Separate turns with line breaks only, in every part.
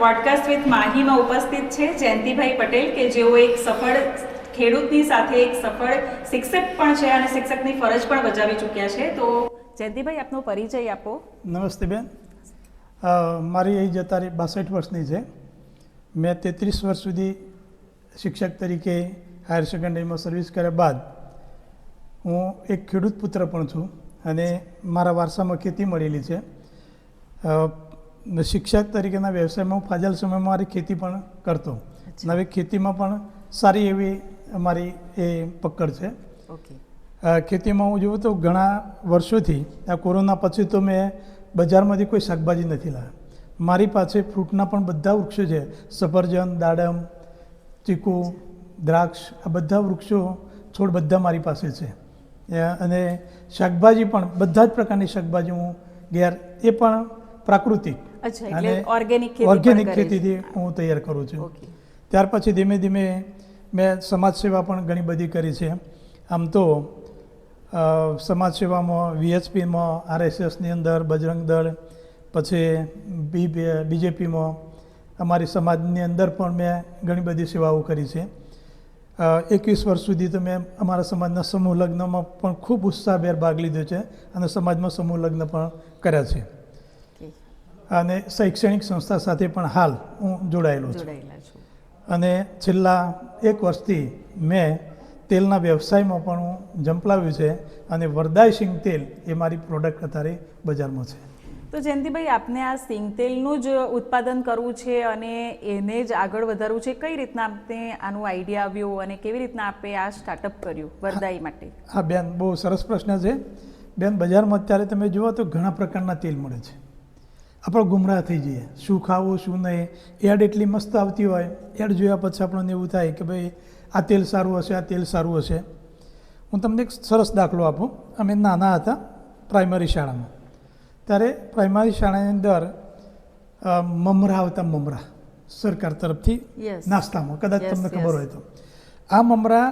Podcast with માહીમાં ઉપસ્થિત છે જયંતિભાઈ પટેલ, કે જેઓ એક સફળ ખેડૂતની સાથે એક સફળ શિક્ષક પણ છે અને શિક્ષકની ફરજ પણ બજાવી ચૂક્યા છે. તો જયંતિભાઈ, આપનો પરિચય આપો.
નમસ્તે બેન. મારી એજ અત્યારે બાસઠ વર્ષની છે. મેં તેત્રીસ વર્ષ સુધી શિક્ષક તરીકે હાયર સેકન્ડરીમાં સર્વિસ કર્યા બાદ હું એક ખેડૂત પુત્ર પણ છું અને મારા વારસામાં ખેતી મળેલી છે. શિક્ષક તરીકેના વ્યવસાયમાં હું ફાજલ સમયમાં મારી ખેતી પણ કરતો અને હવે ખેતીમાં પણ સારી એવી અમારી એ પકડ છે. ખેતીમાં હું જોઉં તો ઘણા વર્ષોથી આ કોરોના પછી તો મેં બજારમાંથી કોઈ શાકભાજી નથી લાવ્યા. મારી પાસે ફ્રૂટના પણ બધા વૃક્ષો છે. સફરજન દાડમ ચીકુ દ્રાક્ષ આ બધા વૃક્ષો છોડ બધા મારી પાસે છે. અને શાકભાજી પણ બધા જ પ્રકારની શાકભાજી હું ઘેર એ પણ પ્રાકૃતિક.
એટલે ઓર્ગેનિક
ઓર્ગેનિક. ખેતીથી હું તૈયાર કરું છું. ત્યાર પછી ધીમે ધીમે મેં સમાજ સેવા પણ ઘણી બધી કરી છે. આમ તો સમાજ સેવામાં વીએચપીમાં આરએસએસની અંદર બજરંગ દળ પછી બી બીજેપીમાં અમારી સમાજની અંદર પણ મેં ઘણી બધી સેવાઓ કરી છે. એકવીસ વર્ષ સુધી તો મેં અમારા સમાજના સમૂહ લગ્નમાં પણ ખૂબ ઉત્સાહભેર ભાગ લીધો છે અને સમાજમાં સમૂહ લગ્ન પણ કર્યા છે. અને શૈક્ષણિક સંસ્થા સાથે પણ હાલ હું જોડાયેલો છું. અને છેલ્લા એક વર્ષથી મેં તેલના વ્યવસાયમાં પણ હું જંપલાવ્યું છે અને વરદાય સિંગ તેલ એ મારી પ્રોડક્ટ અત્યારે બજારમાં છે.
તો જયંતિભાઈ આપને આ સિંગ તેલનું જ ઉત્પાદન કરવું છે અને એને જ આગળ વધારવું છે? કઈ રીતના આપને આનું આઈડિયા આવ્યો અને કેવી રીતના આપે આ સ્ટાર્ટઅપ કર્યું વરદાઈ માટે?
હા બેન બહુ સરસ પ્રશ્ન છે. બેન બજારમાં અત્યારે તમે જુઓ તો ઘણા પ્રકારના તેલ મળે છે. આપણે ગુમરાહ થઈ જઈએ. શું ખાવું શું નહીં? એડ એટલી મસ્ત આવતી હોય. એડ જોયા પછી આપણને એવું થાય કે ભાઈ આ તેલ સારું હશે આ તેલ સારું હશે. હું તમને એક સરસ દાખલો આપું. અમે નાના હતા પ્રાઇમરી શાળામાં. ત્યારે પ્રાઇમરી શાળાની અંદર મમરા આવતા મમરા સરકાર તરફથી નાસ્તામાં. કદાચ તમને ખબર હોય તો. આ મમરા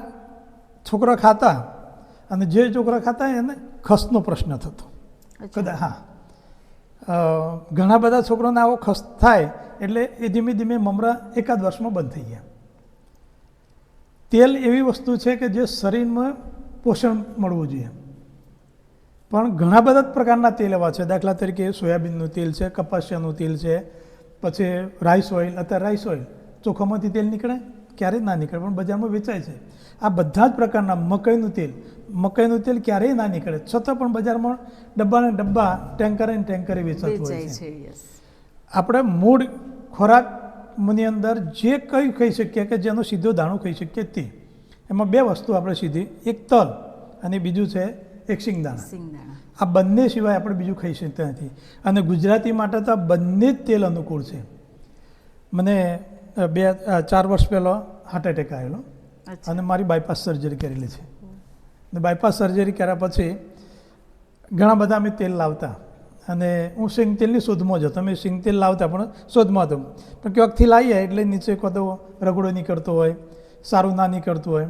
છોકરા ખાતા અને જે છોકરા ખાતા એને ખસનો પ્રશ્ન થતો. કદાચ હા. ઘણા બધા છોકરાને આવો ખસ થાય એટલે એ ધીમે ધીમે મમરા એકાદ વર્ષમાં બંધ થઈ ગયા. તેલ એવી વસ્તુ છે કે જે શરીરમાં પોષણ મળવું જોઈએ. પણ ઘણા બધા જ પ્રકારના તેલ એવા છે. દાખલા તરીકે સોયાબીનનું તેલ છે, કપાસિયાનું તેલ છે, પછી રાઈસ ઓઇલ. અત્યારે રાઈસ ઓઇલ ચોખામાંથી તેલ નીકળે, ક્યારેય ના નીકળે, પણ બજારમાં વેચાય છે. આ બધા જ પ્રકારના મકાઈનું તેલ મકાઈનું તેલ ક્યારેય ના નીકળે. છતાં પણ બજારમાં ડબ્બાને ડબ્બા ટેન્કરે અને ટેન્કરે વેચાતું હોય છે. આપણે મૂળ ખોરાકની અંદર જે કંઈ ખાઈ શકીએ કે જેનો સીધો દાણો ખાઈ શકીએ તે. એમાં બે વસ્તુ આપણે સીધી. એક તલ અને બીજું છે એક સિંગદાણા આ બંને સિવાય આપણે બીજું ખાઈ શકતા નથી. અને ગુજરાતી માટે તો આ બંને જ તેલ અનુકૂળ છે. મને બે ચાર વર્ષ પહેલાં હાર્ટ એટેક આવેલો. અને મારી બાયપાસ સર્જરી કરેલી છે. અને બાયપાસ સર્જરી કર્યા પછી ઘણા બધા અમે તેલ લાવતા. અને હું સિંગ તેલની શોધમાં જ હતો. અમે સિંગ તેલ લાવતા, પણ શોધમાં હતો. પણ ક્યાંકથી લાવીએ એટલે નીચે કદો રગડો નીકળતો હોય, સારું ના નીકળતું હોય.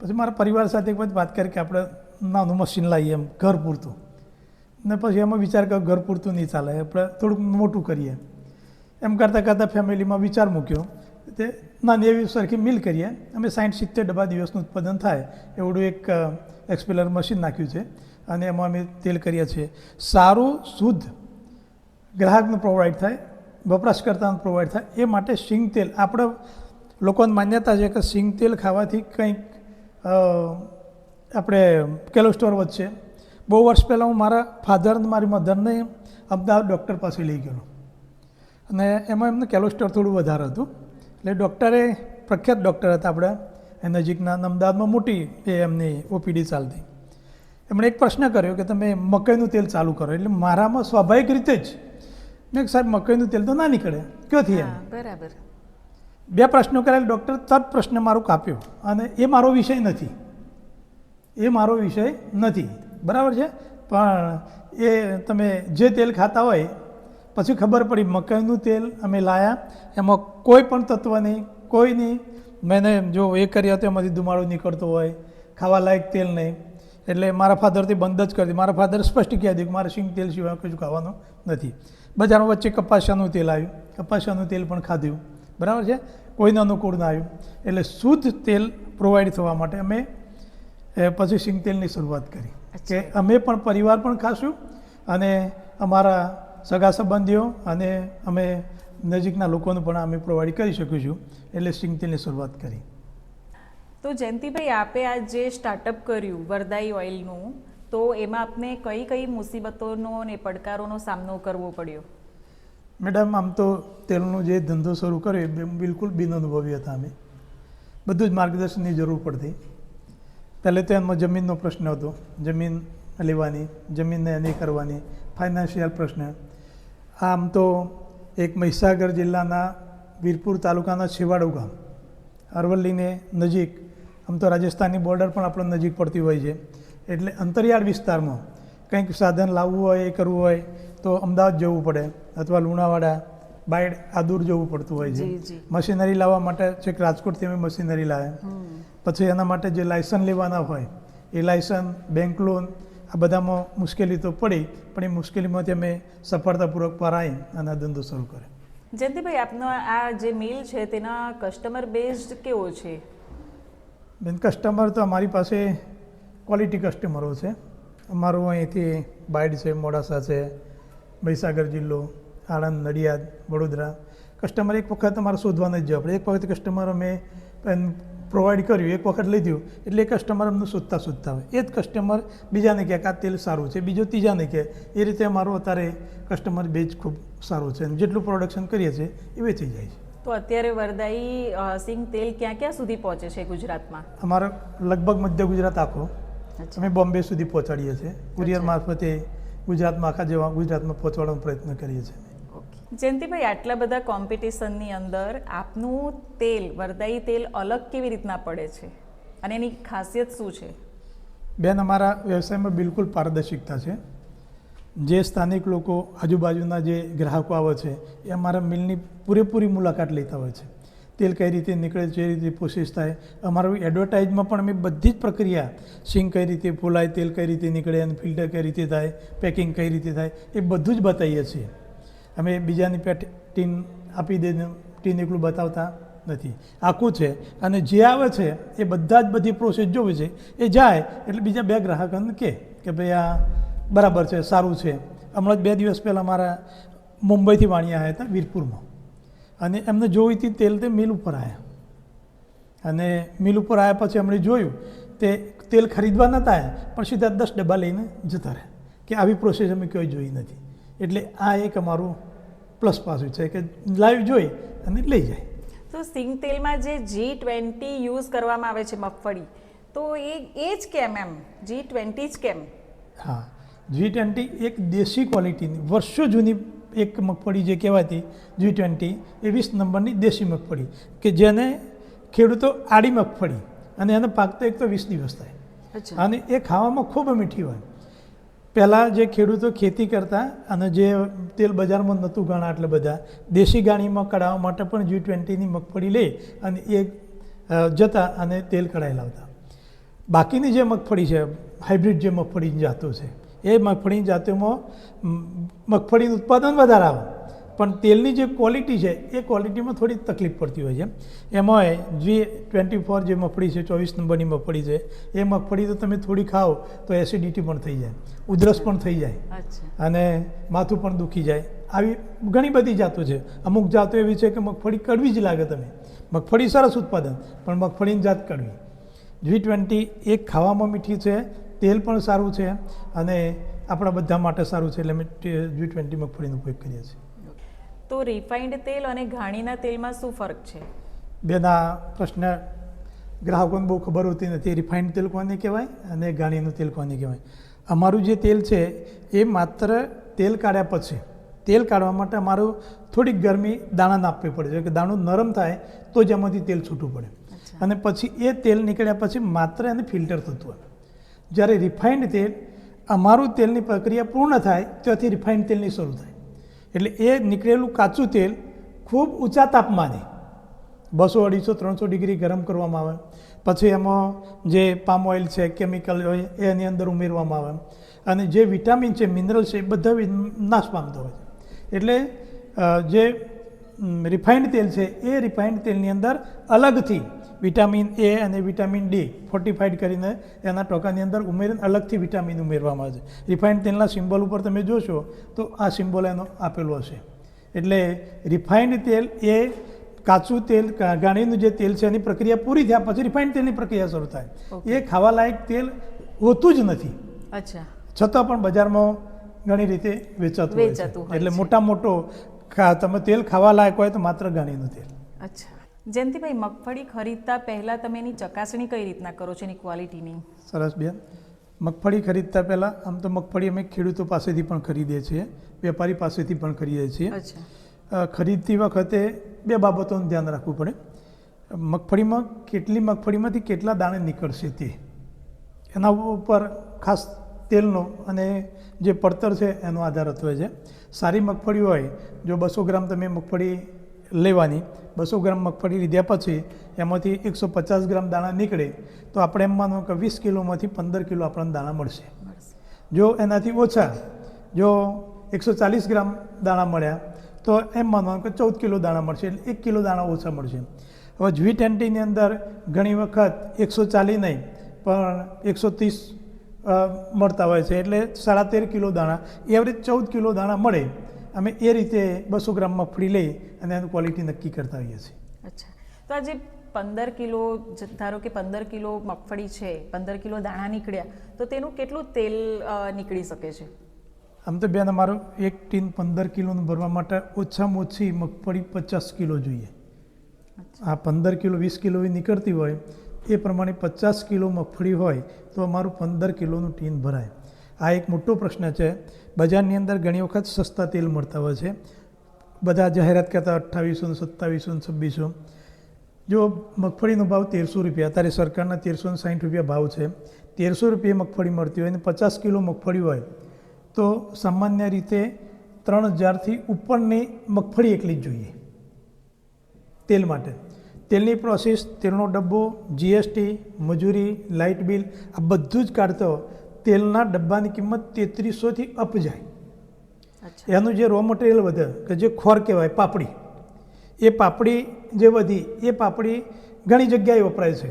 પછી મારા પરિવાર સાથે એક વખત વાત કરી કે આપણે નાનું મશીન લાવીએ એમ, ઘર પૂરતું. ને પછી એમાં વિચાર કર્યો ઘર પૂરતું નહીં ચાલે, આપણે થોડુંક મોટું કરીએ. એમ કરતાં કરતાં ફેમિલીમાં વિચાર મૂક્યો. તે નાની એવી સરખી મિલ કરીએ. અમે સાઠ સિત્તેર ડબ્બા દિવસનું ઉત્પાદન થાય. એવડું એક એક્સપેલર મશીન નાખ્યું છે. અને એમાં અમે તેલ કરીએ છીએ. સારું, શુદ્ધ ગ્રાહકને પ્રોવાઈડ થાય, વપરાશકર્તાને પ્રોવાઈડ થાય, એ માટે સિંગ તેલ. આપણે લોકોની માન્યતા છે કે સિંગ તેલ ખાવાથી કંઈક આપણે કેલોસ્ટોર વધશે. બહુ વર્ષ પહેલાં હું મારા ફાધરને મારી મધરને અમદાવાદ ડૉક્ટર પાસે લઈ ગયો અને એમાં એમને કેલોસ્ટોર થોડું વધારે હતું. એટલે ડૉક્ટરે પ્રખ્યાત ડૉક્ટર હતા આપણે. એ નજીકના અમદાવાદમાં મોટી એ એમની ઓપીડી ચાલતી. એમણે એક પ્રશ્ન કર્યો કે તમે મકાઈનું તેલ ચાલુ કરો. એટલે મારામાં સ્વાભાવિક રીતે જ. મેં સાહેબ મકાઈનું તેલ તો ના નીકળે. ક્યોથી એમ?
બરાબર.
બે પ્રશ્નો કરેલ. ડૉક્ટર તરત પ્રશ્ન મારો કાપ્યો. અને એ મારો વિષય નથી. એ મારો વિષય નથી. બરાબર છે? પણ એ તમે જે તેલ ખાતા હોય પછી ખબર પડી મકાઈનું તેલ અમે લાયા. એમાં કોઈ પણ તત્વ નહીં કોઈ નહીં. મેં જો એ કર્યા તો એમાંથી ધુમાડો નીકળતો હોય ખાવા લાયક તેલ નહીં. એટલે મારા ફાધરથી બંધ જ કરી મારા ફાધર સ્પષ્ટ કહી દીધું કે મારે સિંગ તેલ સિવાય કશું ખાવાનું નથી. બજારમાં વચ્ચે કપાસિયાનું તેલ આવ્યું. કપાસિયાનું તેલ પણ ખાધ્યું બરાબર છે? કોઈને અનુકૂળ ના આવ્યું. એટલે શુદ્ધ તેલ પ્રોવાઈડ થવા માટે અમે પછી સિંગ તેલની શરૂઆત કરી. કે અમે પણ પરિવાર પણ ખાશું અને અમારા સગા સંબંધીઓ અને અમે નજીકના લોકોને પણ અમે પ્રોવાઈડ કરી શકીશું. એટલે સિંગ તેલની શરૂઆત કરી.
તો જયંતિભાઈ આપે આ જે સ્ટાર્ટઅપ કર્યું વરદાઈ ઓઇલનું તો એમાં આપને કઈ કઈ મુસીબતોનો અને પડકારોનો સામનો કરવો પડ્યો?
મેડમ આમ તો તેલનો જે ધંધો શરૂ કર્યો એ બિલકુલ બિલકુલ બિનઅનુભવી હતા અમે. બધું જ માર્ગદર્શનની જરૂર પડતી. પહેલે તો એમાં જમીનનો પ્રશ્ન હતો. જમીન લેવાની જમીનને એની કરવાની ફાઇનાન્શિયલ પ્રશ્ન આમ તો એક મહીસાગર જિલ્લાના વીરપુર તાલુકાના છેવાડું ગામ અરવલ્લીને નજીક આમ તો રાજસ્થાનની બોર્ડર પણ આપણે નજીક પડતી હોય છે. એટલે અંતરિયાળ વિસ્તારમાં કંઈક સાધન લાવવું હોય એ કરવું હોય તો અમદાવાદ જવું પડે અથવા લુણાવાડા બાયડ આ દૂર જવું પડતું હોય છે. મશીનરી લાવવા માટે છેક રાજકોટથી અમે મશીનરી લાવે. પછી એના માટે જે લાયસન્સ લેવાના હોય એ લાયસન્સ બેંક લોન આ બધામાં મુશ્કેલી તો પડી પણ એ મુશ્કેલીમાંથી અમે સફળતાપૂર્વક પાર આવી અને ધંધો શરૂ કર્યો.
જયંતિભાઈ આપનો આ જે મિલ છે તેના કસ્ટમર બેઝડ કેવો છે?
બેન કસ્ટમર તો અમારી પાસે ક્વોલિટી કસ્ટમરો છે. અમારું અહીંથી બાયડ છે મોડાસા છે મહીસાગર જિલ્લો આણંદ નડિયાદ વડોદરા. કસ્ટમર એક વખત અમારે શોધવાના જ જવા પડે. એક વખત કસ્ટમર અમે પ્રોવાઈડ કર્યું એક વખત લીધું એટલે એ કસ્ટમર અમને શોધતા શોધતા હોય. એ જ કસ્ટમર બીજાને કહે કે આ તેલ સારું છે બીજો ત્રીજાને કહે એ રીતે અમારું અત્યારે કસ્ટમર બેઝ ખૂબ સારું છે. અને જેટલું પ્રોડક્શન કરીએ છીએ એ વેચી જાય છે.
તો અત્યારે વરદાઈ સિંગ તેલ ક્યાં ક્યાં સુધી પહોંચે છે ગુજરાતમાં?
અમારો લગભગ મધ્ય ગુજરાત આખો. અમે બોમ્બે સુધી પહોંચાડીએ છીએ. કુરિયર મારફતે ગુજરાતમાં આખા જેવા ગુજરાતમાં પહોંચાડવાનો પ્રયત્ન કરીએ છીએ.
જયંતિભાઈ, આટલા બધા કોમ્પિટિશનની અંદર આપનું તેલ વરદાઈ તેલ અલગ કેવી રીતના પડે છે? અને એની ખાસિયત શું છે?
બેન, અમારા વ્યવસાયમાં બિલકુલ પારદર્શિકતા છે. જે સ્થાનિક લોકો આજુબાજુના જે ગ્રાહકો આવે છે, એ અમારા મિલની પૂરેપૂરી મુલાકાત લેતા હોય છે. તેલ કઈ રીતે નીકળે છે, એ રીતે પ્રોસેસ થાય. અમારું એડવર્ટાઇઝમાં પણ અમે બધી જ પ્રક્રિયા સિંગ કઈ રીતે ફોલાય, તેલ કઈ રીતે નીકળે, અને ફિલ્ટર કઈ રીતે થાય પેકિંગ કઈ રીતે થાય, એ બધું જ બતાવીએ છીએ. અમે બીજાની પેટ ટીન આપી દઈને ટીન એકલું બતાવતા નથી. આખું છે. અને જે આવે છે, એ બધા જ બધી પ્રોસેસ જોવે છે. એ જાય, એટલે બીજા બે ગ્રાહકોને કહે કે ભાઈ આ બરાબર છે, સારું છે. હમણાં જ બે દિવસ પહેલાં મારા મુંબઈથી વાણી આવ્યા હતા, વીરપુરમાં. અને એમને જોઈ હતી, તેલ તે મિલ ઉપર આવ્યા અને મિલ ઉપર આવ્યા પછી એમણે જોયું, તે તેલ ખરીદવા નહોતા આવ્યા પણ સીધા દસ ડબ્બા લઈને જતા રહ્યા. કે આવી પ્રોસેસ અમે કોઈ જોઈ નથી. એટલે આ એક અમારું પ્લસ પાસું છે કે લાઈવ જોઈ અને લઈ જાય.
તો સિંગ તેલમાં જે જી ટ્વેન્ટી યુઝ કરવામાં આવે છે મગફળી તો એ એ જ કેમ એમ? જી ટ્વેન્ટી જ કેમ?
હા જી ટ્વેન્ટી એક દેશી ક્વોલિટીની વર્ષો જૂની એક મગફળી જે કહેવાતી જી ટ્વેન્ટી એ વીસ નંબરની દેશી મગફળી કે જેને ખેડૂતો આડી મગફળી અને એને પાકતો એક તો વીસ દિવસ થાય. અને એ ખાવામાં ખૂબ મીઠી હોય. પહેલાં જે ખેડૂતો ખેતી કરતા અને જે તેલ બજારમાં નહોતું ગાણા એટલે બધા, દેશી ગાણીમાં કઢાવવા માટે પણ જી ટ્વેન્ટીની મગફળી લે અને એ જતા અને તેલ કઢાઈ લાવતા. બાકીની જે મગફળી છે હાઇબ્રિડ જે મગફળીની જાતો છે, એ મગફળીની જાતોમાં મગફળીનું ઉત્પાદન વધારે આવે. પણ તેલની જે ક્વોલિટી છે એ ક્વોલિટીમાં થોડી તકલીફ પડતી હોય છે. એમાં જે ટ્વેન્ટી ફોર જે મગફળી છે ચોવીસ નંબરની મગફળી છે એ મગફળી તો તમે થોડી ખાઓ તો એસિડિટી પણ થઈ જાય ઉધરસ પણ થઈ જાય અને માથું પણ દુખી જાય. આવી ઘણી બધી જાતો છે. અમુક જાતો એવી છે કે મગફળી કડવી જ લાગે તમે મગફળી સરસ ઉત્પાદન પણ મગફળીની જાત કડવી. જી ટ્વેન્ટી એક ખાવામાં મીઠી છે તેલ પણ સારું છે અને આપણા બધા માટે સારું છે એટલે અમે જી ટ્વેન્ટી મગફળીનો ઉપયોગ કરીએ છીએ.
તો રિફાઇન્ડ તેલ અને ઘાણીના તેલમાં શું ફરક છે?
બેના પ્રશ્ન ગ્રાહકોને બહુ ખબર હોતી નથી. રિફાઇન્ડ તેલ કોને કહેવાય અને ઘાણીનું તેલ કોને કહેવાય? અમારું જે તેલ છે એ માત્ર તેલ કાઢ્યા પછી તેલ કાઢવા માટે અમારું થોડીક ગરમી દાણાને આપવી પડે. છે કે દાણું નરમ થાય તો જ એમાંથી તેલ છૂટું પડે. અને પછી એ તેલ નીકળ્યા પછી માત્ર એને ફિલ્ટર થતું હોય. જ્યારે રિફાઇન્ડ તેલ અમારું તેલની પ્રક્રિયા પૂર્ણ થાય ત્યાંથી રિફાઇન્ડ તેલની શરૂ થાય. એટલે એ નીકળેલું કાચું તેલ ખૂબ ઊંચા તાપમાને, બસો અઢીસો, ત્રણસો ડિગ્રી ગરમ કરવામાં આવે. પછી એમાં જે પામ ઓઇલ છે, કેમિકલ હોય એની અંદર ઉમેરવામાં આવે. અને જે વિટામિન છે, મિનરલ છે, એ બધા નાશ પામતા હોય એટલે જે રિફાઇન્ડ તેલ છે, એ રિફાઇન્ડ તેલની અંદર અલગથી વિટામિન એ અને વિટામિન ડી ફોર્ટિફાઈડ કરીને એના ટોકાની અંદર ઉમેરીને અલગથી વિટામિન ઉમેરવામાં આવે છે. રિફાઇન્ડ તેલના સિમ્બોલ ઉપર તમે જોશો તો આ સિમ્બોલ એનો આપેલો હશે. એટલે રિફાઇન્ડ તેલ એ કાચું તેલ ગાણીનું જે તેલ છે એની પ્રક્રિયા પૂરી થયા પછી રિફાઇન્ડ તેલની પ્રક્રિયા શરૂ થાય. એ ખાવાલાયક તેલ હોતું જ નથી.
અચ્છા.
છતાં પણ બજારમાં ઘણી રીતે વેચાતું હોય છે. એટલે મોટા મોટો તમે તેલ ખાવા લાયક હોય તો માત્ર ગાણીનું તેલ.
અચ્છા. જયંતિભાઈ મગફળી ખરીદતા પહેલા તમે એની ચકાસણી કઈ રીતના કરો છો એની ક્વોલિટીની
સરસ બેન. મગફળી ખરીદતા પહેલાં આમ તો મગફળી અમે ખેડૂતો પાસેથી પણ ખરીદીએ છીએ વેપારી પાસેથી પણ ખરીદીએ છીએ.
અચ્છા.
ખરીદતી વખતે બે બાબતોનું ધ્યાન રાખવું પડે. મગફળીમાં કેટલી મગફળીમાંથી કેટલા દાણે નીકળશે તે એના ઉપર ખાસ તેલનો અને જે પડતર છે એનો આધાર હોય છે. સારી મગફળી હોય જો બસો ગ્રામ તમે મગફળી લેવાની. બસો ગ્રામ મગફળી લીધા પછી એમાંથી એકસો પચાસ ગ્રામ દાણા નીકળે તો આપણે એમ માનો કે વીસ કિલોમાંથી પંદર કિલો આપણને દાણા મળશે. જો એનાથી ઓછા, જો એકસો ચાલીસ ગ્રામ દાણા મળ્યા, તો એમ માનવાનું કે ચૌદ કિલો દાણા મળશે એટલે એક કિલો દાણા ઓછા મળશે. હવે જી ટ્વેન્ટીની અંદર ઘણી વખત એકસો ચાલીસ નહીં, પણ એકસો ત્રીસ મળતા હોય છે એટલે સાડા તેર કિલો દાણા. એવરેજ ચૌદ કિલો દાણા મળે. અમે એ રીતે બસો ગ્રામ મગફળી લઈ અને એની ક્વોલિટી નક્કી કરતા હોઈએ છીએ.
અચ્છા. તો આજે પંદર કિલો ધારો કે પંદર કિલો મગફળી છે પંદર કિલો દાણા નીકળ્યા તો તેનું કેટલું તેલ નીકળી શકે છે?
આમ તો બેન અમારો એક ટીન પંદર કિલોનું ભરવા માટે ઓછામાં ઓછી મગફળી પચાસ કિલો જોઈએ. આ પંદર કિલો વીસ કિલો નીકળતી હોય એ પ્રમાણે પચાસ કિલો મગફળી હોય તો અમારું પંદર કિલોનું ટીન ભરાય. આ એક મોટો પ્રશ્ન છે. બજારની અંદર ઘણી વખત સસ્તા તેલ મળતા હોય છે. બધા જાહેરાત કરતા અઠ્ઠાવીસો ને સત્તાવીસો ને છવ્વીસો. જો મગફળીનો ભાવ તેરસો રૂપિયા, અત્યારે સરકારના તેરસો ને સાઠ રૂપિયા ભાવ છે. તેરસો રૂપિયા મગફળી મળતી હોય અને પચાસ કિલો મગફળી હોય, તો સામાન્ય રીતે ત્રણ હજારથી ઉપરની મગફળી એકલી જ જોઈએ તેલ માટે. તેલની પ્રોસેસ તેલનો ડબ્બો જીએસટી મજૂરી, લાઇટ બિલ, આ બધું જ કાઢતો તેલના ડબ્બાની કિંમત તેત્રીસોથી અપ જાય. એનું જે રો મટીરિયલ વધે કે જે ખોર કહેવાય પાપડી. એ પાપડી જે વધી એ પાપડી ઘણી જગ્યાએ વપરાય છે.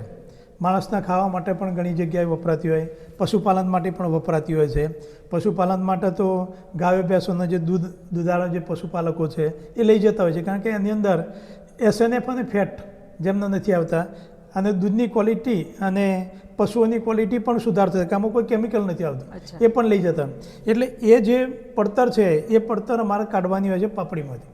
માણસના ખાવા માટે પણ ઘણી જગ્યાએ વપરાતી હોય પશુપાલન માટે પણ વપરાતી હોય છે. પશુપાલન માટે તો ગાયો ભેંસોના જે દૂધ દૂધાળા જે પશુપાલકો છે એ લઈ જતા હોય છે. કારણ કે એની અંદર એસએનએફ અને ફેટ જેમના નથી આવતા અને દૂધની ક્વોલિટી અને પશુઓની ક્વોલિટી પણ સુધાર થશે કે આમાં કોઈ કેમિકલ નથી આવતું. એ પણ લઈ જતા. એટલે એ જે પડતર છે એ પડતર અમારે કાઢવાની હોય છે પાપડીમાંથી.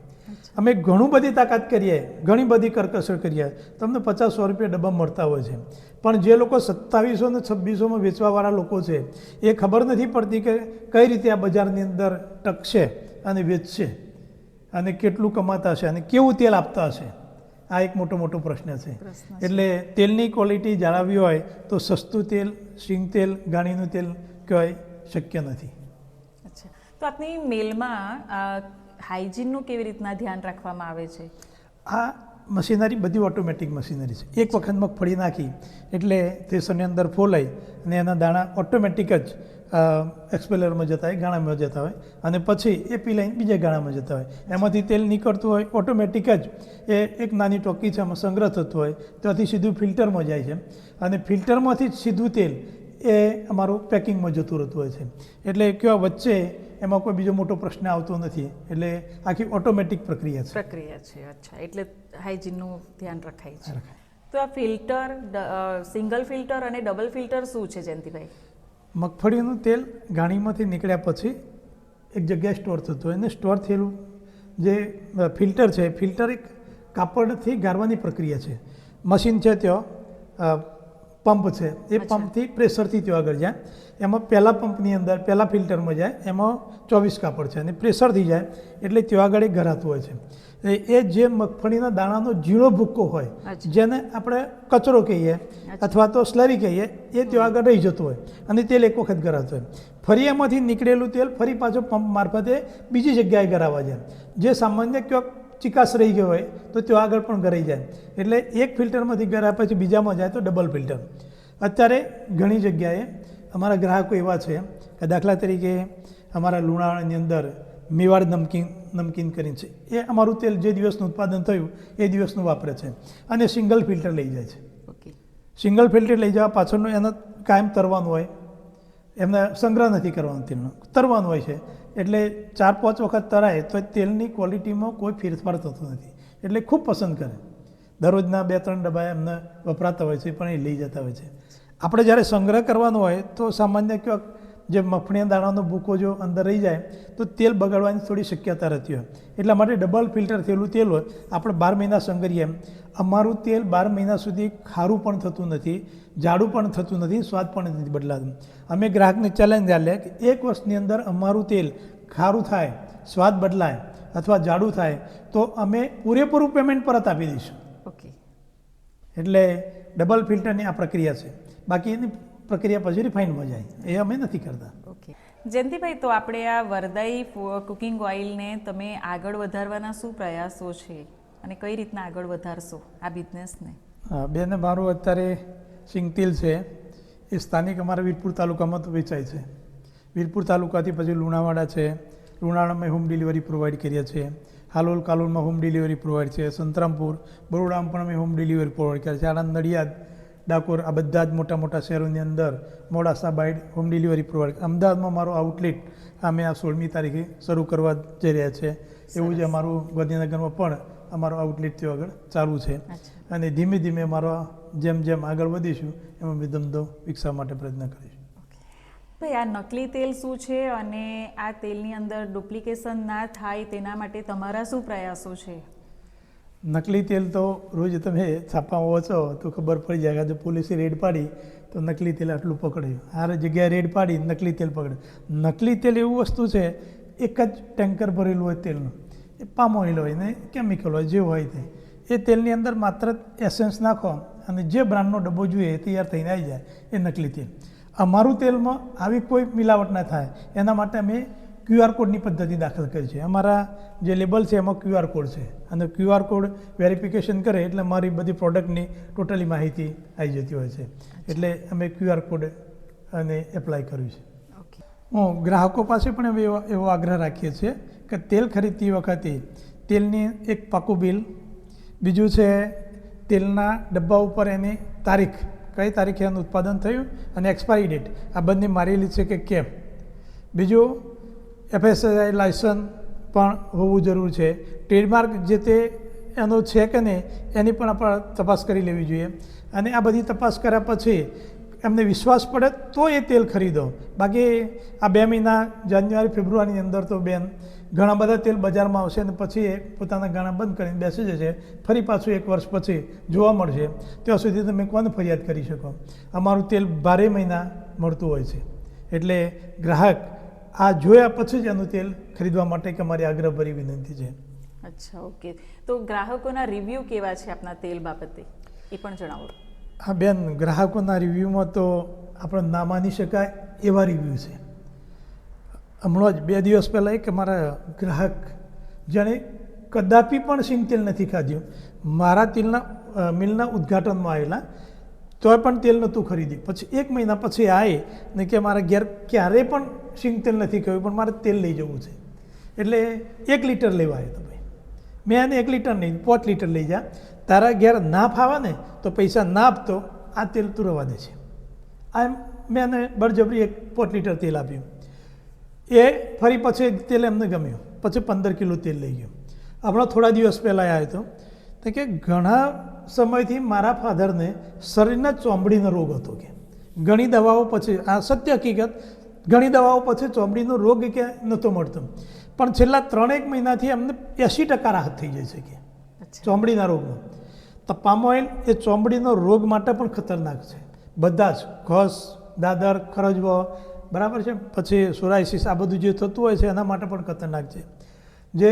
અમે ઘણું બધી તાકાત કરીએ ઘણી બધી કરકસર કરીએ. તમને પચાસ સો રૂપિયા ડબ્બા મળતા હોય છે. પણ જે લોકો સત્તાવીસો ને છવ્વીસોમાં વેચવાવાળા લોકો છે એ ખબર નથી પડતી કે કઈ રીતે આ બજારની અંદર ટકશે અને વેચશે અને કેટલું કમાતા હશે અને કેવું તેલ આપતા હશે. આ એક મોટો મોટો પ્રશ્ન છે. એટલે તેલની ક્વોલિટી જાળવવી હોય તો સસ્તું તેલ સિંગ તેલ ગાણીનું તેલ કહેવાય શક્ય નથી.
અચ્છા. તો આપની મેલમાં હાઇજીનનું કેવી રીતના ધ્યાન રાખવામાં આવે છે?
આ મશીનરી બધી ઓટોમેટિક મશીનરી છે. એક વખત મગફળી નાખી એટલે થ્રેસરની અંદર ફોલાઈ અને એના દાણા ઓટોમેટિક જ એક્સપેલરમાં જતા હોય ગાણામાં જતા હોય અને પછી એ પીલાઈને બીજા ગાણામાં જતા હોય. એમાંથી તેલ નીકળતું હોય ઓટોમેટિક જ એ એક નાની ટોકી છે એમાં સંગ્રહ થતો હોય ત્યાંથી સીધું ફિલ્ટરમાં જાય છે. અને ફિલ્ટરમાંથી જ સીધું તેલ એ અમારું પેકિંગમાં જતું રહેતું હોય છે. એટલે કયો વચ્ચે એમાં કોઈ બીજો મોટો પ્રશ્ન આવતો નથી. એટલે આખી ઓટોમેટિક પ્રક્રિયા છે.
પ્રક્રિયા છે અચ્છા. એટલે હાઇજીનનું ધ્યાન રખાય છે. તો આ ફિલ્ટર સિંગલ ફિલ્ટર અને ડબલ ફિલ્ટર શું છે જયંતિભાઈ?
મગફળીનું તેલ ગાણીમાંથી નીકળ્યા પછી એક જગ્યાએ સ્ટોર થતું હોય. અને સ્ટોર થયેલું જે ફિલ્ટર છે ફિલ્ટર એક કાપડથી ગાળવાની પ્રક્રિયા છે. મશીન છે ત્યાં પંપ છે. એ પંપથી પ્રેશરથી ત્યાં આગળ જાય. એમાં પહેલા પંપની અંદર પહેલા ફિલ્ટરમાં જાય એમાં ચોવીસ કાપડ છે. અને પ્રેશરથી જાય એટલે ત્યાં આગળ એ ગરાતું હોય છે. એ- એ જે મગફળીના દાણાનો ઝીણો ભૂક્કો હોય જેને આપણે કચરો કહીએ અથવા તો સ્લરી કહીએ એ ત્યાં આગળ રહી જતું હોય અને તેલ એક વખત ગરાતું હોય. ફરી એમાંથી નીકળેલું તેલ ફરી પાછો પંપ મારફતે બીજી જગ્યાએ ગરાવા જાય. જે સામાન્ય ક્યાંક ચિકાસ રહી ગયો હોય તો ત્યાં આગળ પણ ગરાઈ જાય. એટલે એક ફિલ્ટરમાંથી ગરાયા પછી બીજામાં જાય તો ડબલ ફિલ્ટર. અત્યારે ઘણી જગ્યાએ અમારા ગ્રાહકો એવા છે કે દાખલા તરીકે અમારા લુણાવાડાની અંદર મેવાડ નમકીન નમકીન કરીને છે. એ અમારું તેલ જે દિવસનું ઉત્પાદન થયું એ દિવસનું વાપરે છે. અને સિંગલ ફિલ્ટર લઈ જાય છે.
ઓકે.
સિંગલ ફિલ્ટર લઈ જવા પાછળનું એને કાયમ તરવાનું હોય. એમને સંગ્રહ નથી કરવાનો તેલનો. તરવાનું હોય છે. એટલે ચાર પાંચ વખત તરાય તો તેલની ક્વોલિટીમાં કોઈ ફેરફાર થતો નથી. એટલે ખૂબ પસંદ કરે. દરરોજના બે ત્રણ ડબ્બા એમને વપરાતા હોય છે પણ એ લઈ જતા હોય છે. આપણે જ્યારે સંગ્રહ કરવાનો હોય તો સામાન્ય ક્યાંક જે મફળીયા દાણાનો ભૂકો જો અંદર રહી જાય તો તેલ બગાડવાની થોડી શક્યતા રહેતી હોય. એટલા માટે ડબલ ફિલ્ટર થયેલું તેલ હોય આપણે બાર મહિના સંગરીએ અમારું તેલ બાર મહિના સુધી ખારું પણ થતું નથી જાડું પણ થતું નથી સ્વાદ પણ નથી બદલાતું. અમે ગ્રાહકને ચેલેન્જ આપીએ કે એક વર્ષની અંદર અમારું તેલ ખારું થાય સ્વાદ બદલાય અથવા જાડું થાય તો અમે પૂરેપૂરું પેમેન્ટ પરત આપી દઈશું.
ઓકે
એટલે ડબલ ફિલ્ટરની આ પ્રક્રિયા છે. બાકી એની પ્રક્રિયા પછી રિફાઇનમાં જાય. એ અમે નથી કરતા.
ઓકે જયંતિભાઈ તો આપણે આ વરદાઈ કુકિંગ ઓઇલને તમે આગળ વધારવાના શું પ્રયાસો છે? અને કઈ રીતના આગળ વધારશો આ બિઝનેસને
હા, બેન મારું અત્યારે સિંગતિલ છે. એ સ્થાનિક અમારા વીરપુર તાલુકામાં તો વેચાય છે. વીરપુર તાલુકાથી પછી લુણાવાડા છે. લુણાવાડામાં હોમ ડિલિવરી પ્રોવાઈડ કરીએ છીએ હાલોલ કાલોલમાં હોમ ડિલિવરી પ્રોવાઈડ છે. સંતરામપુર બરોડામાં પણ અમે હોમ ડિલિવરી પ્રોવાઈડ કરીએ છીએ આણંદ નડિયાદ ડાકોર આ બધા જ મોટા મોટા શહેરોની અંદર Modasa Bayad home delivery provide અમદાવાદમાં મારો આઉટલેટ અમે આ સોળમી તારીખે શરૂ કરવા જઈ રહ્યા છે. એવું જ અમારું ગાંધીનગરમાં પણ અમારો આઉટલેટ ત્યાં આગળ ચાલુ છે. અને ધીમે ધીમે મારો જેમ જેમ આગળ વધીશું એમ અમે ધંધો વિકસાવવા માટે પ્રયત્ન કરીશું.
ભાઈ આ નકલી તેલ શું છે? અને આ તેલની અંદર ડુપ્લિકેશન ના થાય તેના માટે તમારા શું પ્રયાસો છે?
નકલી તેલ તો રોજ તમે છાપામાં વાંચો તો ખબર પડી જાય કે જો પોલીસે રેડ પાડી, તો નકલી તેલ આટલું પકડ્યું. આ જગ્યાએ રેડ પાડી, નકલી તેલ પકડ્યું. નકલી તેલ એવું વસ્તુ છે, એક જ ટેન્કર ભરેલું હોય તેલનું. એ પામ ઓઇલ હોય ને, કેમિકલ હોય, જે હોય તે. એ તેલની અંદર માત્ર એસેન્સ નાખો અને જે બ્રાન્ડનો ડબ્બો જોઈએ એ તૈયાર થઈને આવી જાય, એ નકલી તેલ. અમારું તેલમાં આવી કોઈ મિલાવટ ના થાય. એના માટે અમે ક્યુઆર કોડની પદ્ધતિ દાખલ કરી છે. અમારા જે લેબલ છે એમાં ક્યુઆર કોડ છે. અને ક્યુઆર કોડ વેરિફિકેશન કરે એટલે મારી બધી પ્રોડક્ટની ટોટલી માહિતી આવી જતી હોય છે. એટલે અમે ક્યુઆર કોડ અને એપ્લાય કર્યું છે. હું ગ્રાહકો પાસે પણ અમે એવો એવો આગ્રહ રાખીએ છીએ કે તેલ ખરીદતી વખતે તેલની એક પાકું બિલ બીજું છે તેલના ડબ્બા ઉપર એની તારીખ કઈ તારીખે એનું ઉત્પાદન થયું અને એક્સપાયરી ડેટ આ બંને મારેલી છે કે કેમ? બીજું એફએસઆઈ લાયસન્સ પણ હોવું જરૂર છે. ટ્રેડમાર્ક જે તે એનો છે કે નહીં, એની પણ આપણે તપાસ કરી લેવી જોઈએ. અને આ બધી તપાસ કર્યા પછી એમને વિશ્વાસ પડે તો એ તેલ ખરીદો. બાકી આ બે મહિના, જાન્યુઆરી, ફેબ્રુઆરીની અંદર તો બેન, ઘણા બધા તેલ બજારમાં આવશે અને પછી એ પોતાના ગાણા બંધ કરીને બેસી જશે. ફરી પાછું એક વર્ષ પછી જોવા મળશે. ત્યાં સુધી તમે કોને ફરિયાદ કરી શકો? અમારું તેલ ભારે મહિના મળતું હોય છે. એટલે ગ્રાહક આ જોયા પછી જ એનું તેલ ખરીદવા માટે કે મારી આગ્રહભરી વિનંતી છે.
અચ્છા ઓકે. તો ગ્રાહકોના રિવ્યૂ કેવા છે આપના તેલ બાબતે? એ પણ જણાવો.
હા બેન ગ્રાહકોના રિવ્યૂમાં તો આપણે ના માની શકાય એવા રિવ્યૂ છે. હમણાં જ બે દિવસ પહેલાં એક મારા ગ્રાહક જેણે કદાપી પણ સિંગ તેલ નથી ખાધ્યું. મારા તેલના મિલના ઉદ્ઘાટનમાં આવેલા તોય પણ તેલ નહોતું ખરીદ્યું. પછી એક મહિના પછી આવે ને કે મારા ઘેર ક્યારેય પણ સિંગ તેલ નથી કહ્યું, પણ મારે તેલ લઈ જવું છે. એટલે એક લીટર લેવા આવ્યો ભાઈ મેં એને એક લીટર નહીં, પાંચ લીટર લઈ જા. તારા ઘેર ના ફાવે ને, તો પૈસા ના આપતો આ તેલ તું દે છે. આ મેં એને બળજબરી એક પાંચ લીટર તેલ આપ્યું. એ ફરી પછી તેલ એમને ગમ્યું. પછી પંદર કિલો તેલ લઈ ગયો. હમણાં થોડા દિવસ પહેલાં આવ્યો હતો. તો કે ઘણા સમયથી મારા ફાધરને શરીરના ચોમડીનો રોગ હતો કે. ઘણી દવાઓ પછી, આ સત્ય હકીકત ઘણી દવાઓ પછી ચોમડીનો રોગ કે નહોતો મળતો. પણ છેલ્લા ત્રણેક મહિનાથી એમને એંસી ટકા રાહત થઈ જાય છે કે ચોમડીના રોગમાં તો પામ ઓઇલ એ ચોમડીનો રોગ માટે પણ ખતરનાક છે. બધા જ ઘસ દાદર ખરજવો બરાબર છે? પછી સોરાયસિસ આ બધું જે થતું હોય છે એના માટે પણ ખતરનાક છે. જે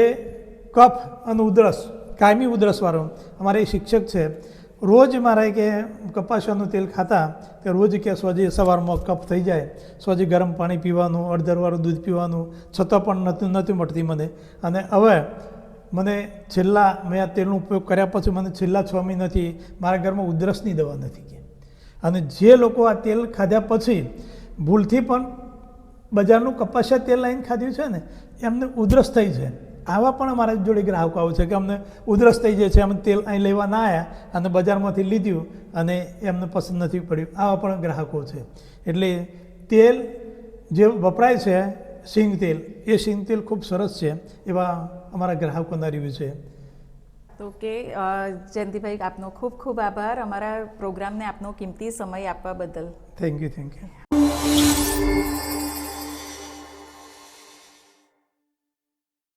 કફ અને ઉધરસ કાયમી ઉધરસવાળો અમારે એ શિક્ષક છે રોજ મારે કે કપાસિયાનું તેલ ખાતા કે રોજ કે સોજી સવારમાં કફ થઈ જાય સોજી ગરમ પાણી પીવાનું અડધરવાળું દૂધ પીવાનું, છતાં પણ નહોતું નથી મળતી મને. અને હવે મને છેલ્લા, મેં આ તેલનો ઉપયોગ કર્યા પછી મને છેલ્લા છ મહિનાથી મારા ઘરમાં ઉધરસની દવા નથી કે. અને જે લોકો આ તેલ ખાધા પછી, ભૂલથી પણ બજારનું કપાસિયા તેલ લાવીને ખાધ્યું છે ને, એમને ઉધરસ થઈ છે. આવા પણ અમારા જોડે ગ્રાહકો આવે છે કે અમને ઉધરસ થઈ જાય છે અમે તેલ અહીં લેવા ના આવ્યા અને બજારમાંથી લીધું અને એમને પસંદ નથી પડ્યું. આવા પણ ગ્રાહકો છે. એટલે તેલ જે વપરાય છે સિંગ તેલ એ સિંગ તેલ ખૂબ સરસ છે એવા અમારા ગ્રાહકોના રિવ્યૂ છે.
તો કે જયંતિભાઈ આપનો ખૂબ ખૂબ આભાર અમારા પ્રોગ્રામને આપનો કિંમતી સમય આપવા બદલ.
Thank you thank you